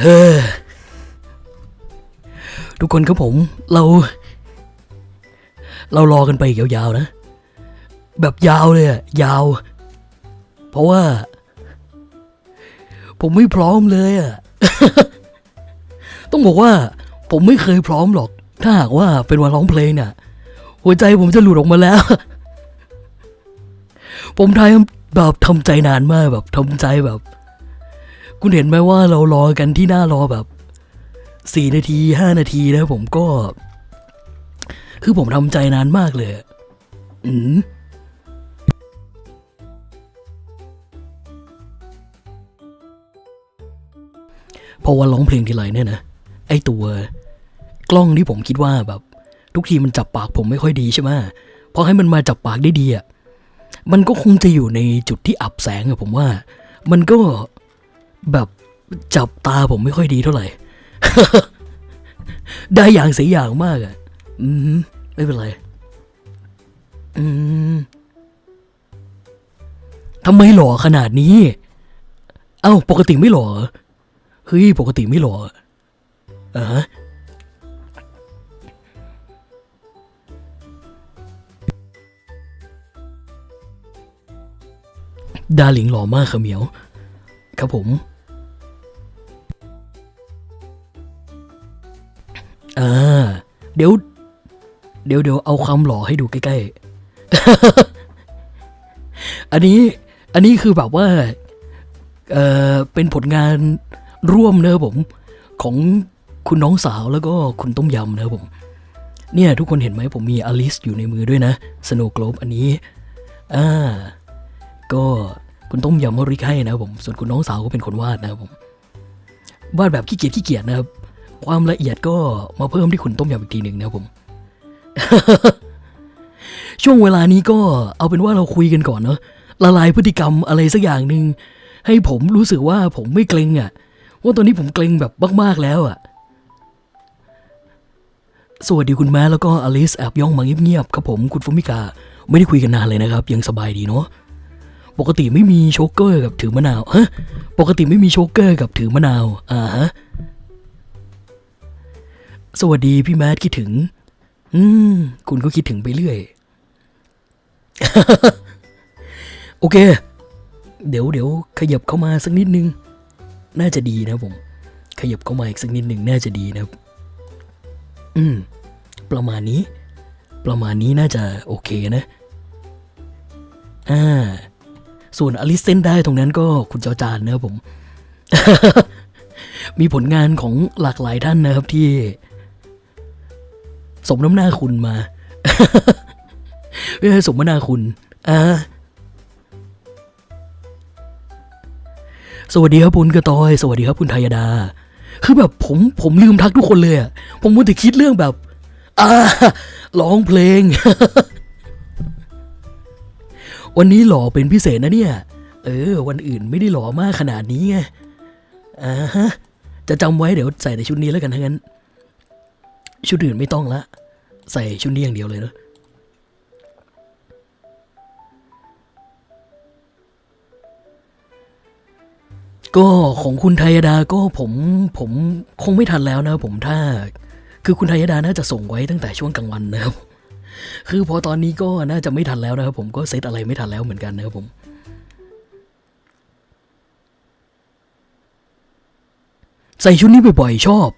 เฮ้อทุกคนครับผมเรา เรารอกันไปอีกยาวๆนะ แบบยาวเลยอะยาว เพราะว่า ผมไม่พร้อมเลยอะต้องบอกว่า ผมไม่เคยพร้อมหรอก ถ้าหากว่าเป็นวันร้องเพลงเนี่ยหัวใจผมจะหลุดออกมาแล้ว ผมทายแบบทำใจนานมากแบบทำใจแบบ คุณเห็นไหมว่าเรารอกันที่หน้ารอแบบสี่นาทีห้านาทีนะผมก็ คือผมทำใจนานมากเลยอะอืมพอวันร้องเพลงทีไรเนี่ยนะ ไอตัวกล้องที่ผมคิดว่าแบบ ทุกทีมันจับปากผมไม่ค่อยดีใช่ไหมพอให้มันมาจับปากได้ดีอะมันก็คงจะอยู่ในจุดที่อับแสงอะผมว่า มันก็ แบบจับตาผมไม่ค่อยดีเท่าไหร่ ได้อย่างเสียอย่างมากอะอืมไม่เป็นไร อืมทำไมหล่อขนาดนี้ เอ้า ปกติไม่หล่อเฮ้ย ปกติไม่หล่ออ่าฮะดาหลิงหล่อมากค่ะเหมียว ครับผม อ่า เดี๋ยว เดี๋ยวเดี๋ยวเอาความหล่อให้ดูใกล้ๆ อันนี้ อันนี้คือแบบว่า เออเป็นผลงานร่วมนะครับผม ของคุณน้องสาวแล้วก็คุณต้มยำนะครับผม เนี่ยทุกคนเห็นไหมผมมีอลิสอยู่ในมือด้วยนะสโนว์ l ลบอันนี้ อ่า ก็คุณต้มยำก็ริกให้นะครับผม ส่วนคุณน้องสาวก็เป็นคนวาดนะครับผม วาดแบบขี้เกียจขี้เกียจนะครับ ความละเอียดก็มาเพิ่มที่คุณต้มยำอีกทีหนึ่งนะครับผม ช่วงเวลานี้ก็เอาเป็นว่าเราคุยกันก่อนเนอะละลายพฤติกรรมอะไรสักอย่างหนึ่งให้ผมรู้สึกว่าผมไม่เกรงอะ่ะว่าตอนนี้ผมเกรงแบบมาก ๆ แล้วอะ่ะ สวัสดีคุณแม่แล้วก็อลิสแอบย่องมาเงียบๆครับผมคุณฟมิกาไม่ได้คุยกันนานเลยนะครับ ยังสบายดีเนาะปกติไม่มีโชกเกอร์กับถือมะนาวฮะปกติไม่มีโชกเกอร์กับถือมะนาวอ่าฮะ สวัสดีพี่แมทคิดถึง อืม คุณก็คิดถึงไปเรื่อย โอเค เดี๋ยวเดี๋ยวขยับเข้ามาสักนิดนึง น่าจะดีนะผม ขยับเข้ามาอีกสักนิดนึงน่าจะดีนะ อืม ประมาณนี้ ประมาณนี้น่าจะโอเคนะ อ่า ส่วนอลิสเส้นได้ตรงนั้นก็คุณจอจานนะครับผมมีผลงานของหลากหลายท่านนะครับที่ สมน้ำหน้าคุณมาไม่ใช่สมน้ำหน้าคุณอ่าสวัสดีครับคุณกระตอย สวัสดีครับคุณไทยดา คือแบบผมผมลืมทักทุกคนเลยอะผมมัวแต่คิดเรื่องแบบอ่าร้องเพลง วันนี้หล่อเป็นพิเศษนะเนี่ย เออ วันอื่นไม่ได้หล่อมากขนาดนี้ไงอ่าฮะจะจำไว้เดี๋ยวใส่แต่ชุดนี้แล้วกันทั้งนั้น ชุดอื่นไม่ต้องละ ใส่ชุดนี้อย่างเดียวเลยเนอะก็ของคุณไทยดาก็ผมผมคงไม่ทันแล้วนะผมถ้า คือคุณไทยดาน่าจะส่งไว้ตั้งแต่ช่วงกลางวันนะครับคือพอตอนนี้ก็น่าจะไม่ทันแล้วนะครับผมก็เซตอะไรไม่ทันแล้วเหมือนกันนะครับผมใส่ชุดนี้บ่อยๆชอบ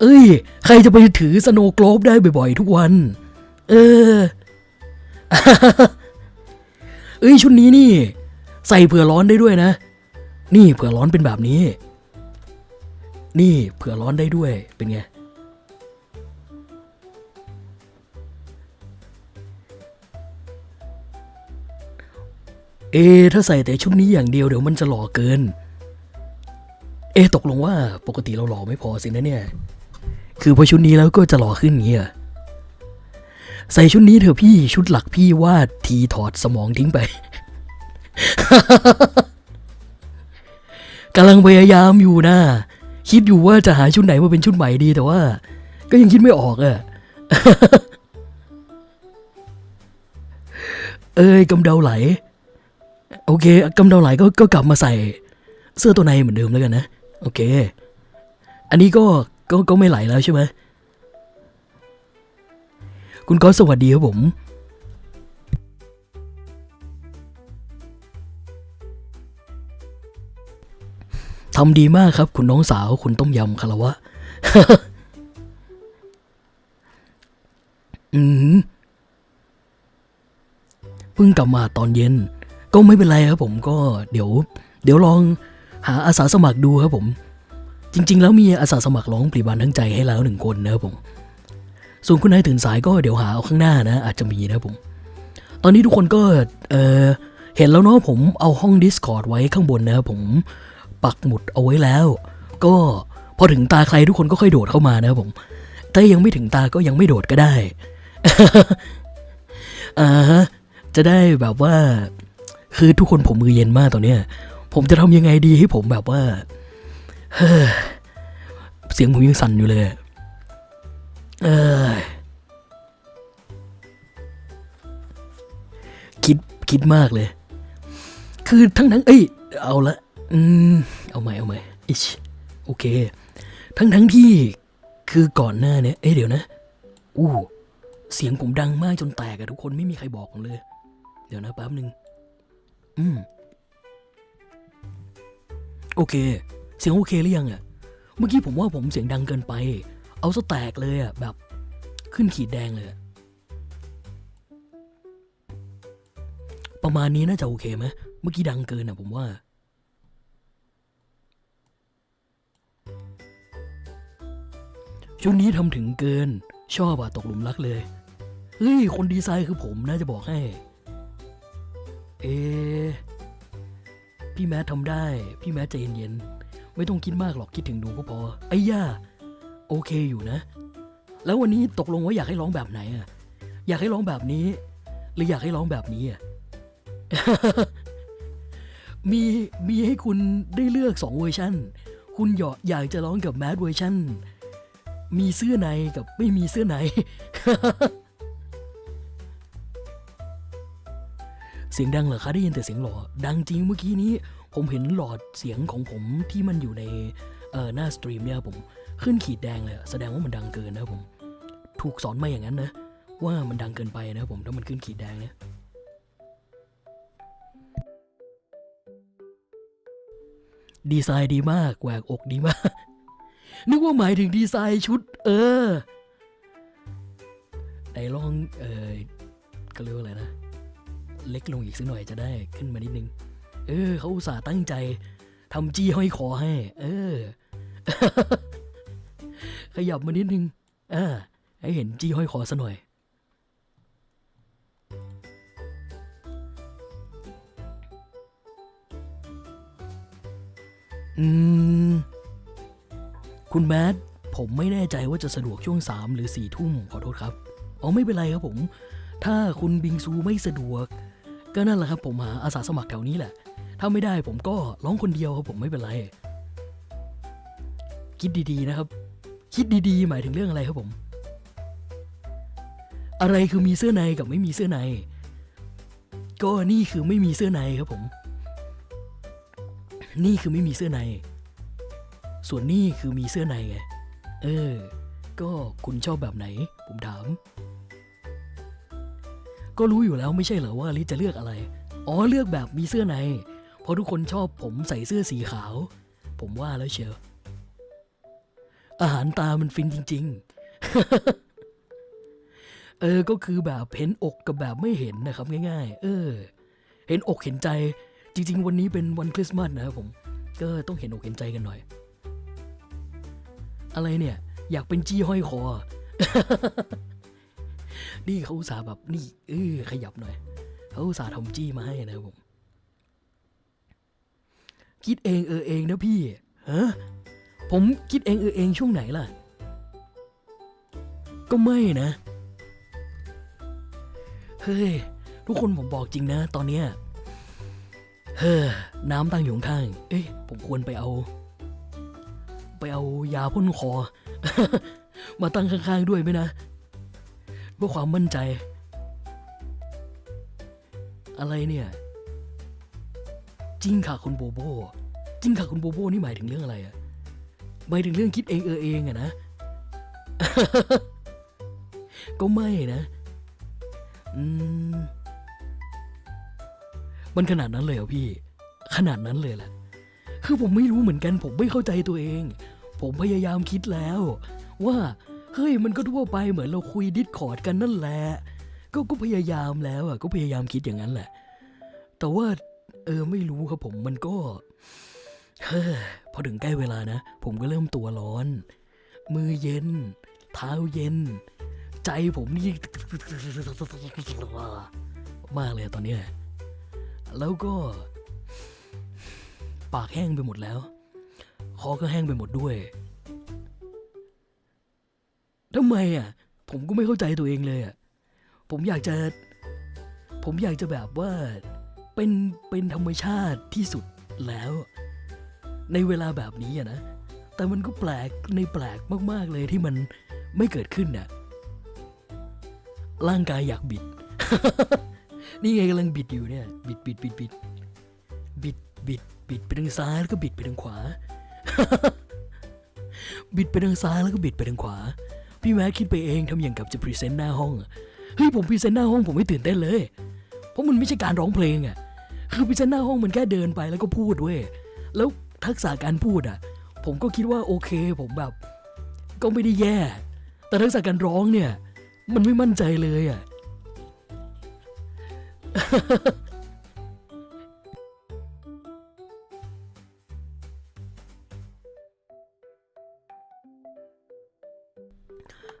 เอ้ย ใครจะไปถือสโนโกลบได้บ่อยๆ ทุกวัน เออ เอ้ยชุดนี้นี่ ใส่เผื่อร้อนได้ด้วยนะ นี่เผื่อร้อนเป็นแบบนี้ นี่เผื่อร้อนได้ด้วยเป็นไงเอ ถ้าใส่แต่ชุดนี้อย่างเดียวเดี๋ยวมันจะหล่อเกิน เอตกลงว่าปกติเราหล่อไม่พอสินะเนี่ย คือพอชุดนี้แล้วก็จะหล่อขึ้นเงี้ยใส่ชุดนี้เถอะพี่ชุดหลักพี่วาดทีถอดสมองทิ้งไปกำลังพยายามอยู่นะ คิดอยู่ว่าจะหาชุดไหนมาเป็นชุดใหม่ดีแต่ว่า ก็ยังคิดไม่ออกอะเอ้ยกำเดาไหล โอเคกำเดาไหลก็ก็กลับมาใส่ เสื้อตัวในเหมือนเดิมแล้วกันนะ โอเค อันนี้ก็ ก็ก็ไม่ไหลแล้วใช่ไหมคุณก๊อตสวัสดีครับผมทำดีมากครับ คุณน้องสาวคุณต้มยำคารวะ อืมเพิ่งกลับมาตอนเย็น ก็ไม่เป็นไรครับผมก็เดี๋ยว เดี๋ยวลองหาอาสาสมัครดูครับผม จริง ๆ แล้วมีอาสาสมัครร้องปรีบานทั้งใจให้แล้วหนึ่งคนนะครับผม ส่วนคุณนายตื่นสายก็เดี๋ยวหาเอาข้างหน้านะ อาจจะมีนะผม ตอนนี้ทุกคนก็เออเห็นแล้วเนาะผมเอาห้อง Discord ไว้ข้างบนนะครับผมปักหมุดเอาไว้แล้ว ก็พอถึงตาใครทุกคนก็ค่อยโดดเข้ามานะครับผมถ้ายังไม่ถึงตาก็ยังไม่โดดก็ได้อ่าจะได้แบบว่า คือทุกคนผมมือเย็นมากตอนเนี้ย ผมจะทำยังไงดีให้ผมแบบว่า เฮ้อเสียงผมยังสั่นอยู่เลย เออคิดคิดมากเลย คือทั้งทั้งเอ้ย เอาละ อืม เอาใหม่เอาใหม่อิชโอเค ทั้งทั้งที่ คือก่อนหน้าเนี้ยเอ้ยเดี๋ยวนะ อู้ เสียงผมดังมากจนแตกอะทุกคนไม่มีใครบอกผมเลย เดี๋ยวนะแป๊บหนึ่งอืม โอเค เสียงโอเคหรือยังอะเมื่อกี้ผมว่าผมเสียงดังเกินไป เอาซะแตกเลยอะแบบขึ้นขีดแดงเลยประมาณนี้น่าจะโอเคไหมเมื่อกี้ดังเกินอะผมว่า ชุดนี้ทำถึงเกิน ชอบอะตกหลุมรักเลย เฮ้ย คนดีไซน์คือผมน่าจะบอกให้ เอ พี่แมททำได้ พี่แมทใจเย็นๆ ไม่ต้องคิดมากหรอกคิดถึงหนูก็พอ ไอ้ย่าโอเคอยู่นะ แล้ววันนี้ตกลงว่าอยากให้ร้องแบบไหนอะอยากให้ร้องแบบนี้ หรืออยากให้ร้องแบบนี้อะมีมีให้คุณได้เลือกสองเวอร์ชันคุณอยากอยากจะร้องกับแมทเวอร์ชันมีเสื้อในกับไม่มีเสื้อในเสียงดังเหรอคะได้ยินแต่เสียงหลอดังจริงเมื่อกี้นี้ ผมเห็นหลอดเสียงของผมที่มันอยู่ในเอ่อหน้าสตรีมเนี่ยผมขึ้นขีดแดงเลยแสดงว่ามันดังเกินนะผม ถูกสอนมาอย่างนั้นนะ ว่ามันดังเกินไปนะผมถ้ามันขึ้นขีดแดงเนี่ยดีไซน์ดีมากแหวกอกดีมาก นึกว่าหมายถึงดีไซน์ชุด เออไหนลองเออก็เรียกว่าอะไรนะ เล็กลงอีกสักหน่อยจะได้ขึ้นมานิดนึง เออเขาอุตส่าห์ตั้งใจทำจี้ห้อยคอให้ เออ ขยับมานิดนึงอ่าให้เห็นจี้ห้อยคอซะหน่อย อืม คุณแมทผมไม่แน่ใจว่าจะสะดวกช่วงสามหรือสี่ทุ่มขอโทษครับ อ๋อไม่เป็นไรครับผม ถ้าคุณบิงซูไม่สะดวก ก็นั่นแหละครับผมหาอาสาสมัครแถวนี้แหละ ถ้าไม่ได้ผมก็ร้องคนเดียวครับผมไม่เป็นไร คิดดีๆนะครับ คิดดีๆ หมายถึงเรื่องอะไรครับผม อะไรคือมีเสื้อในกับไม่มีเสื้อใน ก็นี่คือไม่มีเสื้อในครับผม นี่คือไม่มีเสื้อใน ส่วนนี่คือมีเสื้อในไง เออ ก็คุณชอบแบบไหน ผมถาม ก็รู้อยู่แล้วไม่ใช่เหรอว่าลิจะเลือกอะไร อ๋อเลือกแบบมีเสื้อใน เพราะทุกคนชอบผมใส่เสื้อสีขาว ผมว่าแล้วเชียว อาหารตามันฟินจริง ๆ เออ ก็คือแบบเห็นอกกับแบบไม่เห็นนะครับ ง่าย ๆ เออ เห็นอกเห็นใจ จริง ๆ วันนี้เป็นวันคริสต์มาสนะครับผม ก็ต้องเห็นอกเห็นใจกันหน่อย อะไรเนี่ย อยากเป็นจี้ห้อยคอ นี่เขาอุตส่าแบบนี่ เออขยับหน่อยเขาอุตส่าทำจี้มาให้นะครับผม คิดเองเออเองนะพี่ฮะผมคิดเองเออเองช่วงไหนล่ะ ก็ไม่นะ เฮ้ย ทุกคนผมบอกจริงนะ ตอนเนี้ยเฮ้อน้ำตั้งอยู่ข้าง เอ๊ะ ผมควรไปเอา ไปเอายาพ่นคอ มาตั้งข้างๆด้วยไหมนะเพื่อความมั่นใจ อะไรเนี่ย ริงค่ะคุณโบโบจริงค่ะคุณโบโบนี่หมายถึงเรื่องอะไรอะหมายถึงเรื่องคิดเองเออเองอะนะ ก็ไม่นะ อืม มันขนาดนั้นเลยเหรอพี่ ขนาดนั้นเลยแหละคือผมไม่รู้เหมือนกัน ผมไม่เข้าใจตัวเอง ผมพยายามคิดแล้ว ว่าเฮ้ยมันก็ทั่วไปเหมือนเราคุยดิสคอร์ดกันนั่นแหละ ก็ก็พยายามแล้วอะ ก็พยายามคิดอย่างนั้นแหละ แต่ว่า เออไม่รู้ครับผมมันก็เฮ้อพอถึงใกล้เวลานะ ผมก็เริ่มตัวร้อน มือเย็น เท้าเย็น ใจผมนี่มากเลยตอนเนี้ยแล้วก็ ปากแห้งไปหมดแล้ว คอก็แห้งไปหมดด้วยทำไมอะ ผมก็ไม่เข้าใจตัวเองเลยอะ ผมอยากจะ ผมอยากจะแบบว่า เป็นเป็นธรรมชาติที่สุดแล้ว ในเวลาแบบนี้อะนะ แต่มันก็แปลกในแปลกมาก ๆ เลยที่มันไม่เกิดขึ้นน่ะร่างกายอยากบิด นี่ไงกำลังบิดอยู่เนี่ย บิดบิดบิดบิดบิดบิดบิดไปทางซ้ายแล้วก็บิดไปทางขวา บิดไปทางซ้ายแล้วก็บิดไปทางขวา พี่แม็กคิดไปเองทำอย่างกับจะพรีเซนต์หน้าห้องเฮ้ยผมพรีเซนต์หน้าห้องผมไม่ตื่นเต้นเลย เพราะมันไม่ใช่การร้องเพลงอะ คือพรีเซนต์หน้าห้องมันแค่เดินไปแล้วก็พูดเว้ยแล้วทักษะการพูดอะ ผมก็คิดว่าโอเค ผมแบบ ก็ไม่ได้แย่ แต่ทักษะการร้องเนี่ย มันไม่มั่นใจเลยอะ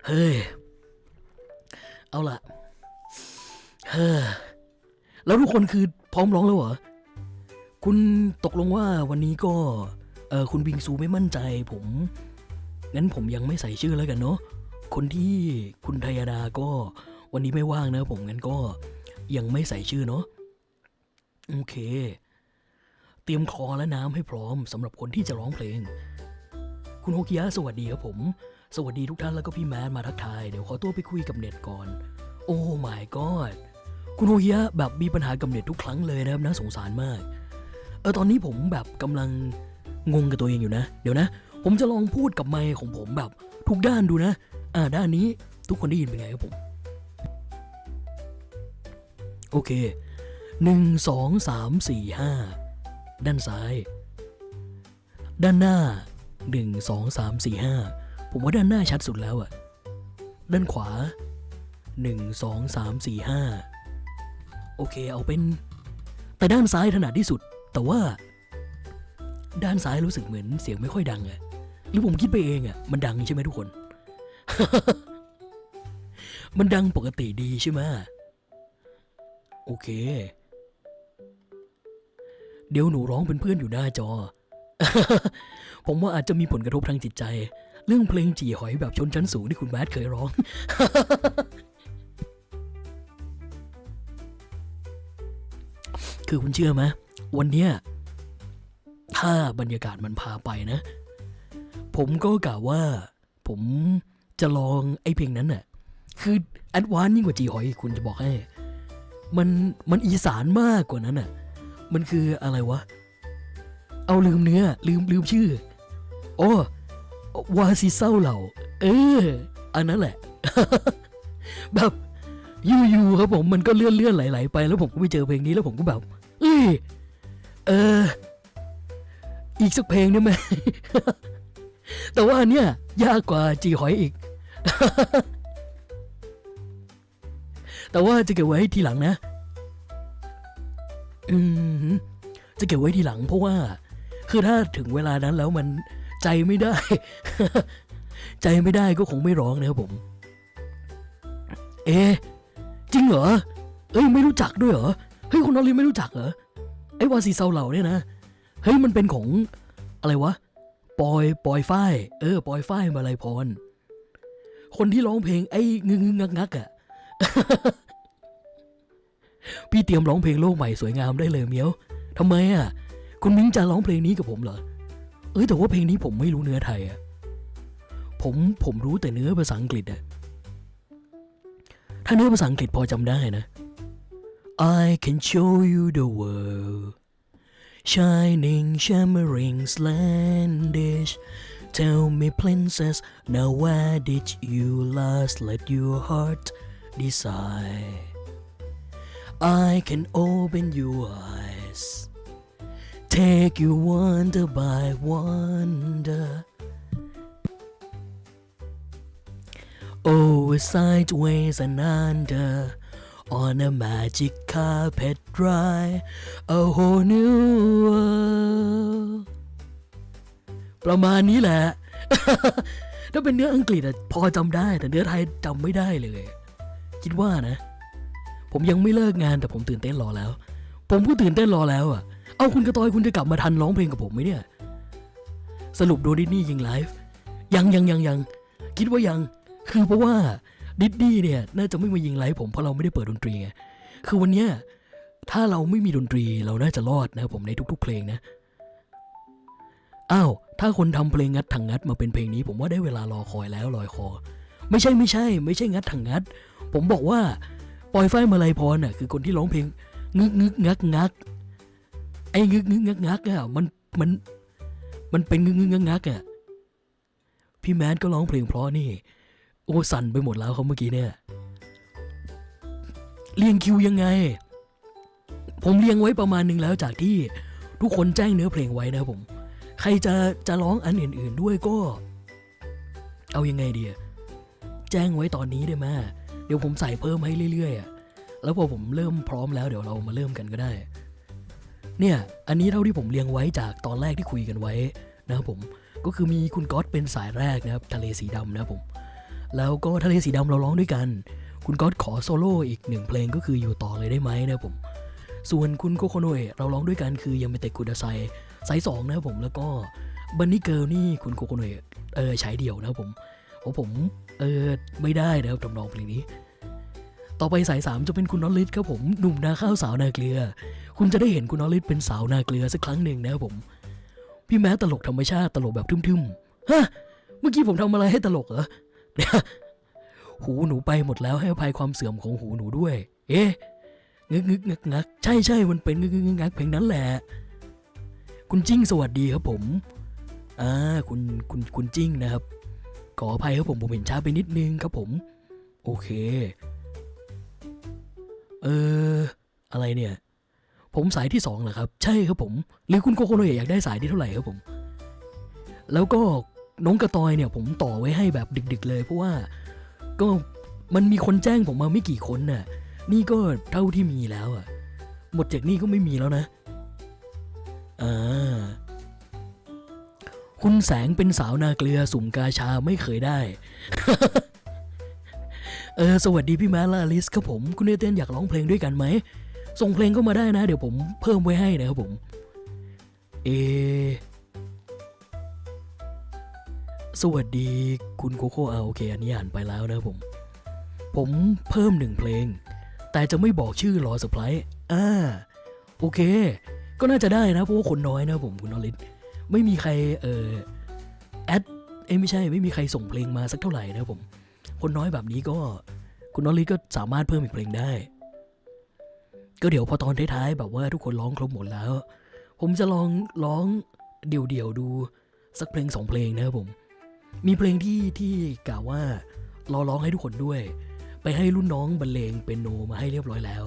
เฮ้ย เอาละเฮ้อแล้วทุกคนคือ พร้อมร้องแล้วเหรอ คุณตกลงว่าวันนี้ก็ เออคุณบิงซูไม่มั่นใจผม งั้นผมยังไม่ใส่ชื่อแล้วกันเนาะ คนที่คุณทยาดาก็วันนี้ไม่ว่างนะผมงั้นก็ยังไม่ใส่ชื่อเนาะ โอเค เตรียมคอและน้ำให้พร้อมสำหรับคนที่จะร้องเพลง คุณโฮกิยะสวัสดีครับผม สวัสดีทุกท่านแล้วก็พี่แมนมาทักทาย เดี๋ยวขอตัวไปคุยกับเน็ตก่อน โอ้ my god คุณโฮกิยะแบบมีปัญหากับเน็ตทุกครั้งเลยนะครับน่าสงสารมาก เออตอนนี้ผมแบบกำลังงงกับตัวเองอยู่นะ เดี๋ยวนะ ผมจะลองพูดกับไมค์ของผมแบบทุกด้านดูนะ อ่าด้านนี้ทุกคนได้ยินเป็นไงครับผม โอเคหนึ่งสองสามสี่ห้าด้านซ้าย ด้านหน้าหนึ่งสองสามสี่ห้าผมว่าด้านหน้าชัดสุดแล้วอะด้านขวาหนึ่งสองสามสี่ห้า โอเคเอาเป็น แต่ด้านซ้ายถนัดที่สุด แต่ว่า ด้านซ้ายรู้สึกเหมือนเสียงไม่ค่อยดังอะหรือผมคิดไปเองอะมันดังใช่ไหมทุกคน มันดังปกติดีใช่ไหมโอเค เดี๋ยวหนูร้องเป็นเพื่อนอยู่หน้าจอ ผมว่าอาจจะมีผลกระทบทางจิตใจ เรื่องเพลงจี่หอยแบบชนชั้นสูงที่คุณแมทเคยร้อง คือคุณเชื่อไหมวันเนี้ยถ้าบรรยากาศมันพาไปนะ ผมก็กล่าวว่า ผมจะลองไอ้เพลงนั้นน่ะ คือแอดวานยิ่งกว่าจีหอยคุณจะบอกให้ มันมันอีสานมากกว่านั้นน่ะ มันคืออะไรวะ เอาลืมเนื้อ ลืมลืมชื่อ โอ้วาซิเศร้าเหล่า เออ อันนั้นแหละ แบบยู่ๆครับผมมันก็เลื่อนเลื่อนๆไหลๆไปแล้วผมก็ไปเจอเพลงนี้แล้วผมก็แบบ เออ อีกสักเพลงได้ไหม แต่ว่าเนี้ยยากกว่าจีหอยอีก แต่ว่าจะเก็บไว้ทีหลังนะ อืม จะเก็บไว้ทีหลังเพราะว่า คือถ้าถึงเวลานั้นแล้วมันใจไม่ได้ ใจไม่ได้ก็คงไม่ร้องนะครับผม เอ๊จริงเหรอ เอ้ยไม่รู้จักด้วยเหรอ เฮ้ยคุณนอรีไม่รู้จักเหรอ ไอ้วาซีเซาเหล่าเนี่ยนะ เฮ้ยมันเป็นของอะไรวะ ปอยปอยฝ้าย เออ ปอยฝ้ายมาลัยพร คนที่ร้องเพลงไอ้งึงงักงักอะพี่เตรียมร้องเพลงโลกใหม่สวยงามได้เลยเมียวทำไมอะ คุณมิ้งจะร้องเพลงนี้กับผมเหรอ เอ้ยแต่ว่าเพลงนี้ผมไม่รู้เนื้อไทยอะ ผมผมรู้แต่เนื้อภาษาอังกฤษอะถ้าเนื้อภาษาอังกฤษพอจำได้นะ I can show you the world. Shining shimmering slandish. Tell me princess now where did you last let your heart decide? I can open your eyes. Take you wonder by wonder. Oh, Over sideways and under on a magic carpet dry a whole new world ประมาณนี้แหละ ถ้าเป็นเนื้ออังกฤษอะพอจำได้แต่เนื้อไทยจำไม่ได้เลย คิดว่านะ ผมยังไม่เลิกงานแต่ผมตื่นเต้นรอแล้ว ผมก็ตื่นเต้นรอแล้วอะเอาคุณกระตอยคุณจะกลับมาทันร้องเพลงกับผมไหมเนี่ย สรุปโดดิสนี่ยิงไลฟ์ยังยังยังยังคิดว่ายัง คือเพราะว่า ดิสนี่เนี่ยน่าจะไม่มายิงไลฟ์ผมเพราะเราไม่ได้เปิดดนตรีไงคือวันเนี้ยถ้าเราไม่มีดนตรีเราน่าจะรอดนะผมในทุก ๆ เพลงนะอ้าวถ้าคนทำเพลงงัดถังงัดมาเป็นเพลงนี้ ผมว่าได้เวลารอคอยแล้วลอยคอ ไม่ใช่ไม่ใช่ ไม่ใช่งัดถังงัด ผมบอกว่าปอยไฟมาลัยพรน่ะคือคนที่ร้องเพลงงึกงึกงักงักไอ้งึกงึกงักงักอะมันมันมันเป็นงึกงึกงักงักอะพี่แมนก็ร้องเพลงเพราะนี่ โอ้สั่นไปหมดแล้วเขาเมื่อกี้เนี่ย เรียงคิวยังไง ผมเรียงไว้ประมาณหนึ่งแล้วจากที่ทุกคนแจ้งเนื้อเพลงไว้นะครับผม ใครจะจะร้องอันอื่น ๆด้วยก็ เอายังไงดีแจ้งไว้ตอนนี้ได้ไหมเดี๋ยวผมใส่เพิ่มให้เรื่อยๆอะแล้วพอผมเริ่มพร้อมแล้วเดี๋ยวเรามาเริ่มกันก็ได้ เนี่ย อันนี้เท่าที่ผมเรียงไว้จากตอนแรกที่คุยกันไว้นะครับผม ก็คือมีคุณก๊อตเป็นสายแรกนะครับ ทะเลสีดำนะครับผม แล้วก็ทะเลสีดำเราร้องด้วยกัน คุณก๊อตขอโซโล่อีกหนึ่งเพลงก็คืออยู่ต่อเลยได้ไหมนะผม ส่วนคุณโคโคโนเอะเราร้องด้วยกันคือยังไม่เตะกุดาไซไซส์สองนะผมแล้วก็บันนี่เกิลนี่คุณโคโคโนเอะเออใช้เดี่ยวนะผมเพราะผมเออไม่ได้นะครับทำนองเพลงนี้ ต่อไปสายสามจะเป็นคุณนอลิศครับผมหนุ่มนาข้าวสาวนาเกลือ คุณจะได้เห็นคุณนอลิศเป็นสาวนาเกลือสักครั้งหนึ่งนะครับผม พี่แม้ตลกธรรมชาติตลกแบบทึมๆฮะเมื่อกี้ผมทำอะไรให้ตลกเหรอ หูหนูไปหมดแล้วให้อภัยความเสื่อมของหูหนูด้วย เอ๊ะงึกงึกงักงักใช่ใช่มันเป็นงึกงึกงักงักเพลงนั้นแหละ คุณจิ้งสวัสดีครับผม อ่า คุณคุณคุณจิ้งนะครับ ขออภัยครับผมผมเห็นช้าไปนิดนึงครับผม โอเค เออ อะไรเนี่ย ผมสายที่สองเหรอครับ ใช่ครับผม หรือคุณโคโคโนเอะอยากได้สายที่เท่าไหร่ครับผม แล้วก็ น้องกระตอยเนี่ยผมต่อไว้ให้แบบดึกๆเลย เพราะว่าก็มันมีคนแจ้งผมมาไม่กี่คนน่ะ นี่ก็เท่าที่มีแล้วอะ หมดจากนี่ก็ไม่มีแล้วนะ อ่า คุณแสงเป็นสาวนาเกลือสุ่มกาชาไม่เคยได้ เออ สวัสดีพี่แมลลาลิสครับผม คุณเอเตนอยากร้องเพลงด้วยกันไหม ส่งเพลงเข้ามาได้นะ เดี๋ยวผมเพิ่มไว้ให้นะครับผม เอ สวัสดีคุณโคโค่เอาโอเคอันนี้อ่านไปแล้วนะผม ผมเพิ่มหนึ่งเพลง แต่จะไม่บอกชื่อรอเซอร์ไพรส์อ่าโอเค ก็น่าจะได้นะเพราะว่าคนน้อยนะผมคุณนอริสไม่มีใครเออแอดเอ้ไม่ใช่ไม่มีใครส่งเพลงมาสักเท่าไหร่นะผม คนน้อยแบบนี้ก็คุณนอริสก็สามารถเพิ่มอีกเพลงได้ ก็เดี๋ยวพอตอนท้ายๆแบบว่าทุกคนร้องครบหมดแล้ว ผมจะลองร้องเดี่ยวๆดูสักเพลงสองเพลงนะครับผม มีเพลงที่ที่กล่าวว่าเราร้องให้ทุกคนด้วย ไปให้รุ่นน้องบรรเลงเป็นโนมาให้เรียบร้อยแล้ว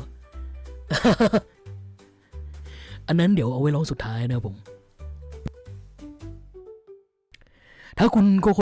อันนั้นเดี๋ยวเอาไว้ร้องสุดท้ายนะผม ถ้าคุณโคโค